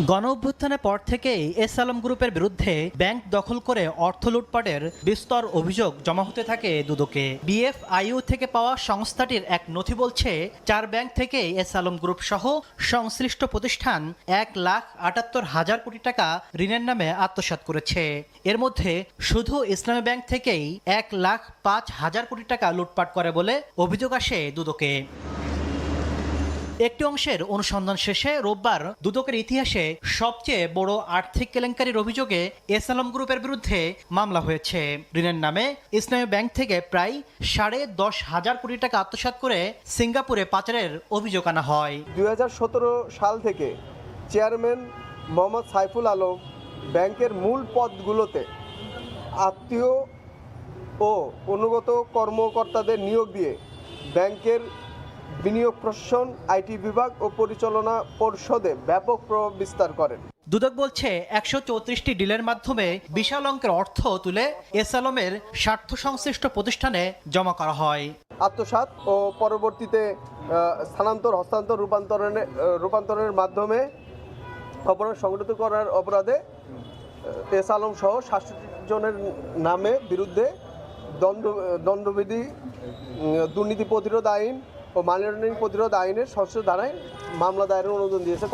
গণ অভ্যুত্থানের পর থেকেই এস আলম গ্রুপের বিরুদ্ধে ব্যাংক দখল করে অর্থ লুটপাটের বিস্তর অভিযোগ জমা হতে থাকে দুদকে। বিএফআইইউ থেকে পাওয়া সংস্থাটির এক নথি বলছে, চার ব্যাংক থেকে এস আলম গ্রুপ সহ সংশ্লিষ্ট প্রতিষ্ঠান এক লাখ আটাত্তর হাজার কোটি টাকা ঋণের নামে আত্মসাৎ করেছে। এর মধ্যে শুধু ইসলামী ব্যাংক থেকেই এক লাখ পাঁচ হাজার কোটি টাকা লুটপাট করে বলে অভিযোগ আসে দুদকে। একটি অংশের অনুসন্ধান শেষে রোববার দুদকের ইতিহাসে সবচেয়ে বড় আর্থিক কেলেঙ্কারির অভিযোগে এস আলম গ্রুপের বিরুদ্ধে মামলা হয়েছে। ঋণের নামে ইসলামী ব্যাংক থেকে প্রায় সাড়ে দশ হাজার কোটি টাকা আত্মসাৎ করে সিঙ্গাপুরে পাচারের অভিযোগ আনা হয়। দুই হাজার সতেরো সাল থেকে চেয়ারম্যান মোহাম্মদ সাইফুল আলম ব্যাংকের মূল পদগুলোতে আত্মীয় ও অনুগত কর্মকর্তাদের নিয়োগ দিয়ে ব্যাংকের বিনিয়োগ প্রশাসন আইটি বিভাগ ও পরিচালনা পরিষদে ব্যাপক প্রভাব বিস্তার করেন। দুদক বলছে একশো চৌত্রিশটি ডিলের মাধ্যমে বিশাল অঙ্কের অর্থ তুলে এস আলমের স্বার্থ সংশ্লিষ্ট প্রতিষ্ঠানে জমা করা হয়। আত্মসাৎ ও পরবর্তীতে স্থানান্তর হস্তান্তর রূপান্তরণে আহ, রূপান্তরের মাধ্যমে অপরাধ সংগঠিত করার অপরাধে এস আলম সহ সাতষট্টি জনের নামে বিরুদ্ধে দণ্ড দণ্ডবিধি দুর্নীতি প্রতিরোধ আইন ও মানি লন্ডারিং প্রতিরোধ আইনের সশস্ত্র ধারায় মামলা দায়েরের অনুমোদন দিয়েছে।